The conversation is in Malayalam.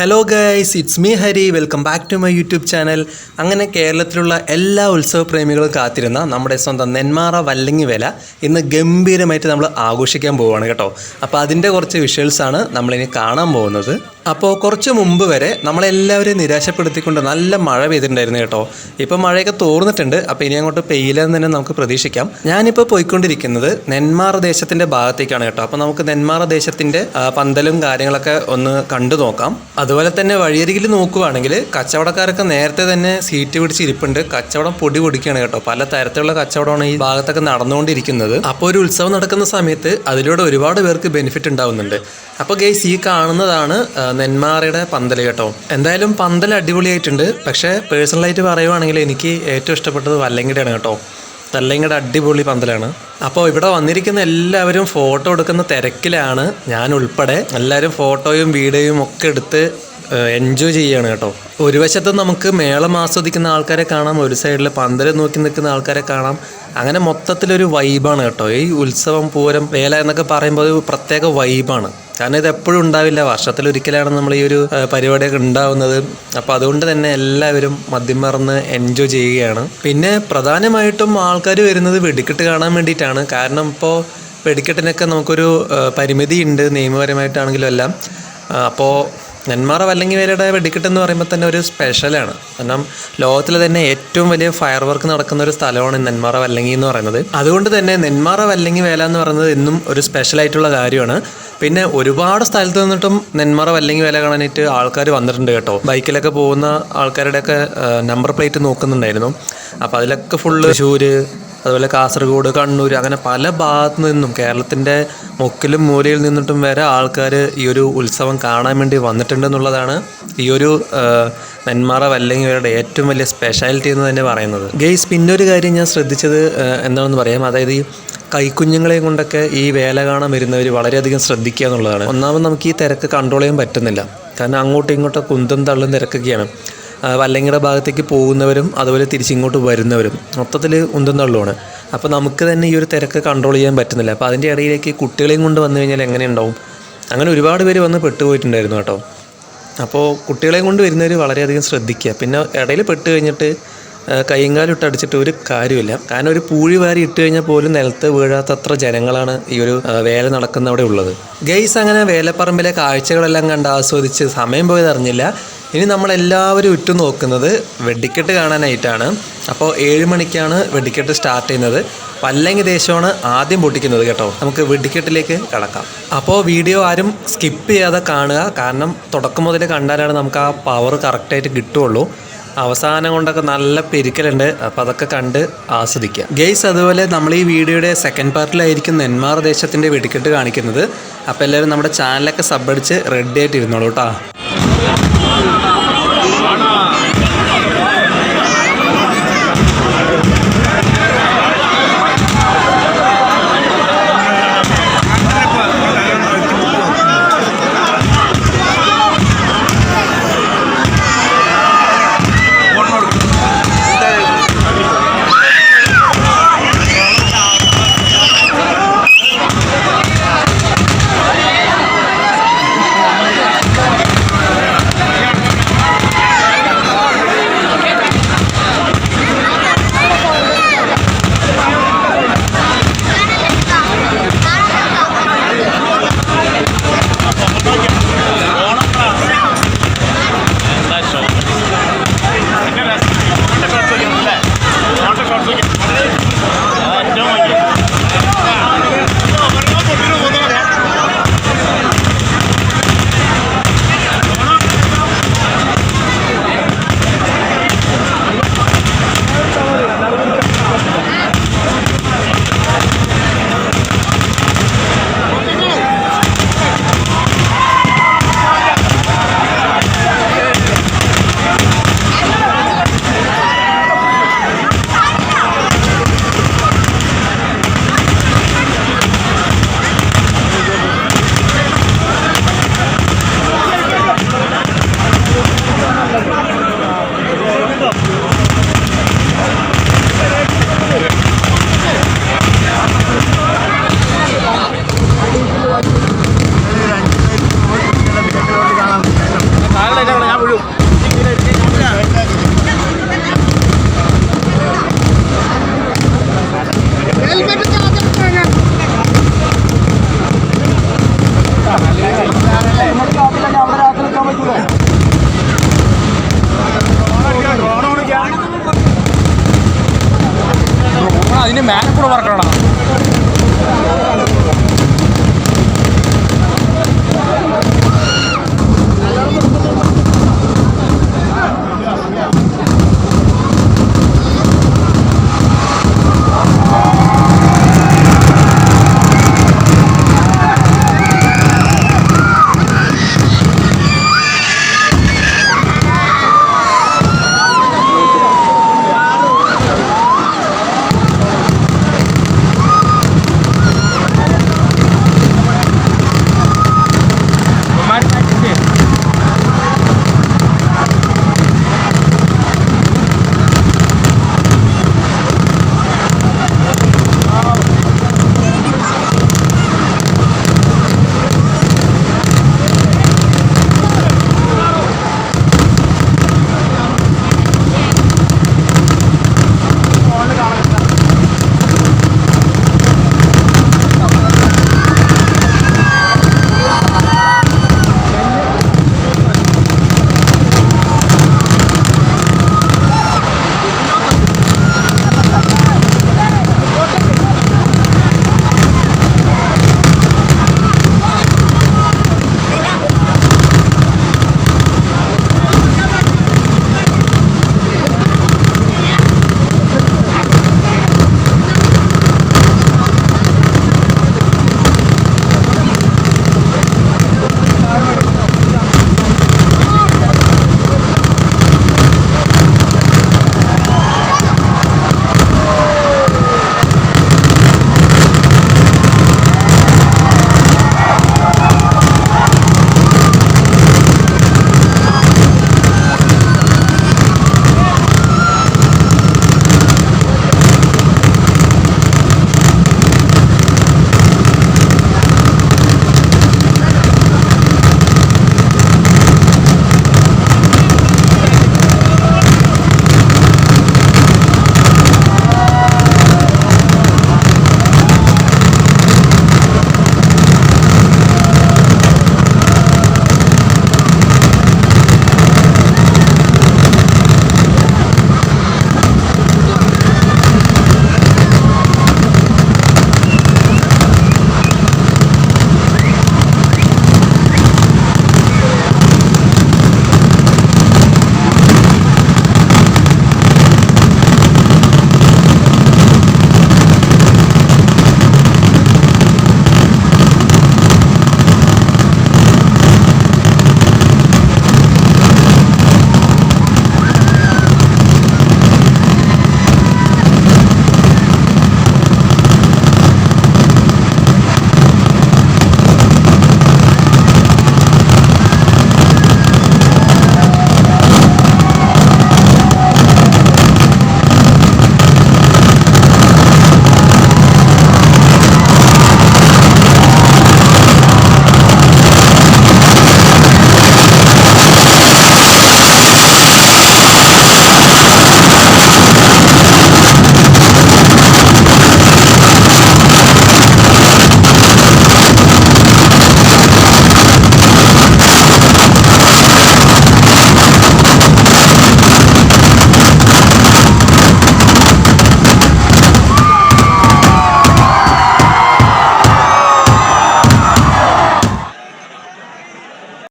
Hello guys it's me Hari welcome back to my YouTube channel അങ്ങനെ കേരളത്തിലുള്ള എല്ലാ ഉത്സവ പ്രേമികളും കാത്തിരുന്ന നമ്മുടെ സ്വന്തം നെന്മാറ വല്ലങ്ങി വില ഇന്ന് ഗംഭീരമായിട്ട് നമ്മൾ ആഘോഷിക്കാൻ പോവുകയാണ് കേട്ടോ. അപ്പോൾ അതിന്റെ കുറച്ച് വിഷ്വൽസാണ് നമ്മളിനി കാണാൻ പോകുന്നത്. അപ്പോൾ കുറച്ച് മുമ്പ് വരെ നമ്മളെല്ലാവരെയും നിരാശപ്പെടുത്തിക്കൊണ്ട് നല്ല മഴ പെയ്തിട്ടുണ്ടായിരുന്നു കേട്ടോ. ഇപ്പോൾ മഴയൊക്കെ തോർന്നിട്ടുണ്ട്. അപ്പോൾ ഇനി അങ്ങോട്ട് പെയ്യില്ലെന്ന് തന്നെ നമുക്ക് പ്രതീക്ഷിക്കാം. ഞാനിപ്പോൾ പോയിക്കൊണ്ടിരിക്കുന്നത് നെന്മാറ ദേശത്തിന്റെ ഭാഗത്തേക്കാണ് കേട്ടോ. അപ്പോൾ നമുക്ക് നെന്മാറ ദേശത്തിന്റെ പന്തലും കാര്യങ്ങളൊക്കെ ഒന്ന് കണ്ടു നോക്കാം. അതുപോലെ തന്നെ വഴിയരികിൽ നോക്കുവാണെങ്കിൽ കച്ചവടക്കാരൊക്കെ നേരത്തെ തന്നെ സീറ്റ് പിടിച്ച് ഇരിപ്പുണ്ട്. കച്ചവടം പൊടി പൊടിക്കുകയാണ് കേട്ടോ. പല തരത്തിലുള്ള കച്ചവടമാണ് ഈ ഭാഗത്തൊക്കെ നടന്നുകൊണ്ടിരിക്കുന്നത്. അപ്പോൾ ഒരു ഉത്സവം നടക്കുന്ന സമയത്ത് അതിലൂടെ ഒരുപാട് പേർക്ക് ബെനിഫിറ്റ് ഉണ്ടാവുന്നുണ്ട്. അപ്പോൾ ഗൈസ് ഈ കാണുന്നതാണ് നെന്മാറയുടെ പന്തൽ കേട്ടോ. എന്തായാലും പന്തൽ അടിപൊളിയായിട്ടുണ്ട്. പക്ഷേ പേഴ്സണലായിട്ട് പറയുവാണെങ്കിൽ എനിക്ക് ഏറ്റവും ഇഷ്ടപ്പെട്ടത് വല്ലങ്കിടെയാണ് കേട്ടോ. വല്ലങ്കിയുടെ അടിപൊളി പന്തലാണ്. അപ്പോൾ ഇവിടെ വന്നിരിക്കുന്ന എല്ലാവരും ഫോട്ടോ എടുക്കുന്ന തിരക്കിലാണ് ഞാൻ ഉൾപ്പെടെ. എല്ലാവരും ഫോട്ടോയും വീഡിയോയും ഒക്കെ എടുത്ത് എൻജോയ് ചെയ്യാണ് കേട്ടോ. ഒരു വശത്ത് നമുക്ക് മേളം ആസ്വദിക്കുന്ന ആൾക്കാരെ കാണാം ഒരു സൈഡിൽ പന്തൽ നോക്കി നിൽക്കുന്ന ആൾക്കാരെ കാണാം. അങ്ങനെ മൊത്തത്തിലൊരു വൈബാണ് കേട്ടോ. ഈ ഉത്സവം പൂരം വേല എന്നൊക്കെ പറയുമ്പോൾ ഒരു പ്രത്യേക വൈബാണ് കാരണം ഇത് എപ്പോഴും ഉണ്ടാവില്ല. വർഷത്തിലൊരിക്കലാണ് നമ്മൾ ഈ ഒരു പരിപാടിയൊക്കെ ഉണ്ടാവുന്നത്. അപ്പോൾ അതുകൊണ്ട് തന്നെ എല്ലാവരും മദ്യം മറന്ന് എൻജോയ് ചെയ്യുകയാണ്. പിന്നെ പ്രധാനമായിട്ടും ആൾക്കാർ വരുന്നത് വെടിക്കെട്ട് കാണാൻ വേണ്ടിയിട്ടാണ്. കാരണം ഇപ്പോൾ വെടിക്കെട്ടിനൊക്കെ നമുക്കൊരു ആ, പരിമിതിയുണ്ട്. നിയമപരമായിട്ടാണെങ്കിലും എല്ലാം. അപ്പോൾ നെന്മാറ വല്ലങ്ങി വേലയുടെ വെടിക്കെട്ട് എന്ന് പറയുമ്പോൾ തന്നെ ഒരു സ്പെഷ്യലാണ് കാരണം ലോകത്തിലെ തന്നെ ഏറ്റവും വലിയ ഫയർ വർക്ക് നടക്കുന്ന ഒരു സ്ഥലമാണ് നെന്മാറ വല്ലങ്ങി എന്ന് പറയുന്നത്. അതുകൊണ്ട് തന്നെ നെന്മാറ വല്ലങ്ങി വേല എന്ന് പറയുന്നത് എന്നും ഒരു സ്പെഷ്യൽ ആയിട്ടുള്ള കാര്യമാണ്. പിന്നെ ഒരുപാട് സ്ഥലത്ത് നിന്നിട്ടും നെന്മാറ വല്ലങ്ങി വേല കാണാനായിട്ട് ആൾക്കാർ വന്നിട്ടുണ്ട് കേട്ടോ. ബൈക്കിലൊക്കെ പോകുന്ന ആൾക്കാരുടെയൊക്കെ നമ്പർ പ്ലേറ്റ് നോക്കുന്നുണ്ടായിരുന്നു. അപ്പോൾ അതിലൊക്കെ ഫുള്ള് തൃശ്ശൂർ അതുപോലെ കാസർഗോഡ് കണ്ണൂർ അങ്ങനെ പല ഭാഗത്തു നിന്നും കേരളത്തിന്റെ മുക്കിലും മൂലയിൽ നിന്നിട്ടും വരെ ആൾക്കാർ ഈ ഒരു ഉത്സവം കാണാൻ വേണ്ടി വന്നിട്ടുണ്ട് എന്നുള്ളതാണ് ഈ ഒരു നെന്മാറ വല്ലെങ്കിൽ ഇവരുടെ ഏറ്റവും വലിയ സ്പെഷ്യാലിറ്റി എന്ന് തന്നെ പറയുന്നത്. ഗെയ്സ് പിന്നെ ഒരു കാര്യം ഞാൻ ശ്രദ്ധിച്ചത് എന്താണെന്ന് പറയാം. അതായത് ഈ കൈക്കുഞ്ഞുങ്ങളെയും കൊണ്ടൊക്കെ ഈ വേല കാണാൻ വരുന്നവർ വളരെയധികം ശ്രദ്ധിക്കുക എന്നുള്ളതാണ്. ഒന്നാമത് നമുക്ക് ഈ തിരക്ക് കൺട്രോൾ ചെയ്യാൻ പറ്റുന്നില്ല. കാരണം അങ്ങോട്ടും ഇങ്ങോട്ടും കുന്തം തള്ളും തിരക്കൊക്കെയാണ്. വല്ലങ്ങിയുടെ ഭാഗത്തേക്ക് പോകുന്നവരും അതുപോലെ തിരിച്ചിങ്ങോട്ട് വരുന്നവരും മൊത്തത്തിൽ ഉന്തും തള്ളുമാണ് അപ്പോൾ നമുക്ക് തന്നെ ഈ ഒരു തിരക്ക് കൺട്രോൾ ചെയ്യാൻ പറ്റുന്നില്ല. അപ്പോൾ അതിന്റെ ഇടയിലേക്ക് കുട്ടികളെയും കൊണ്ട് വന്നു കഴിഞ്ഞാൽ എങ്ങനെ ഉണ്ടാവും? അങ്ങനെ ഒരുപാട് പേര് വന്ന് പെട്ടുപോയിട്ടുണ്ടായിരുന്നു കേട്ടോ. അപ്പോൾ കുട്ടികളെയും കൊണ്ട് വരുന്നവർ വളരെയധികം ശ്രദ്ധിക്കുക. പിന്നെ ഇടയിൽ പെട്ട് കഴിഞ്ഞിട്ട് കൈയും കാലും ഇട്ട് അടിച്ചിട്ട് ഒരു കാര്യമില്ല കാരണം ഒരു പൂഴി വാരി ഇട്ട് കഴിഞ്ഞാൽ പോലും നിലത്ത് വീഴാത്തത്ര ജനങ്ങളാണ് ഈ ഒരു വേല നടക്കുന്ന അവിടെ ഉള്ളത്. ഗെയ്സ് അങ്ങനെ വേലപ്പറമ്പിലെ കാഴ്ചകളെല്ലാം കണ്ട് ആസ്വദിച്ച് സമയം പോയത് അറിഞ്ഞില്ല ഇനി നമ്മളെല്ലാവരും ഉറ്റു നോക്കുന്നത് വെടിക്കെട്ട് കാണാനായിട്ടാണ്. അപ്പോൾ ഏഴ് മണിക്കാണ് വെടിക്കെട്ട് സ്റ്റാർട്ട് ചെയ്യുന്നത്. പല്ലങ്ങി ദേശമാണ് ആദ്യം പൊട്ടിക്കുന്നത് കേട്ടോ. നമുക്ക് വെടിക്കെട്ടിലേക്ക് കടക്കാം. അപ്പോൾ വീഡിയോ ആരും സ്കിപ്പ് ചെയ്യാതെ കാണുക. കാരണം തുടക്കം മുതൽ കണ്ടാലാണ് നമുക്ക് ആ പവർ കറക്റ്റായിട്ട് കിട്ടുള്ളൂ അവസാനം കൊണ്ടൊക്കെ നല്ല പെരുക്കലുണ്ട്. അപ്പോൾ അതൊക്കെ കണ്ട് ആസ്വദിക്കുക. ഗെയ്സ് അതുപോലെ നമ്മൾ ഈ വീഡിയോയുടെ സെക്കൻഡ് പാർട്ടിലായിരിക്കും നെന്മാർ ദേശത്തിന്റെ വെടിക്കെട്ട് കാണിക്കുന്നത്. അപ്പോൾ എല്ലാവരും നമ്മുടെ ചാനലൊക്കെ സബ് അടിച്ച് റെഡി ആയിട്ട് ഇരുന്നോളൂ കേട്ടോ. Oh!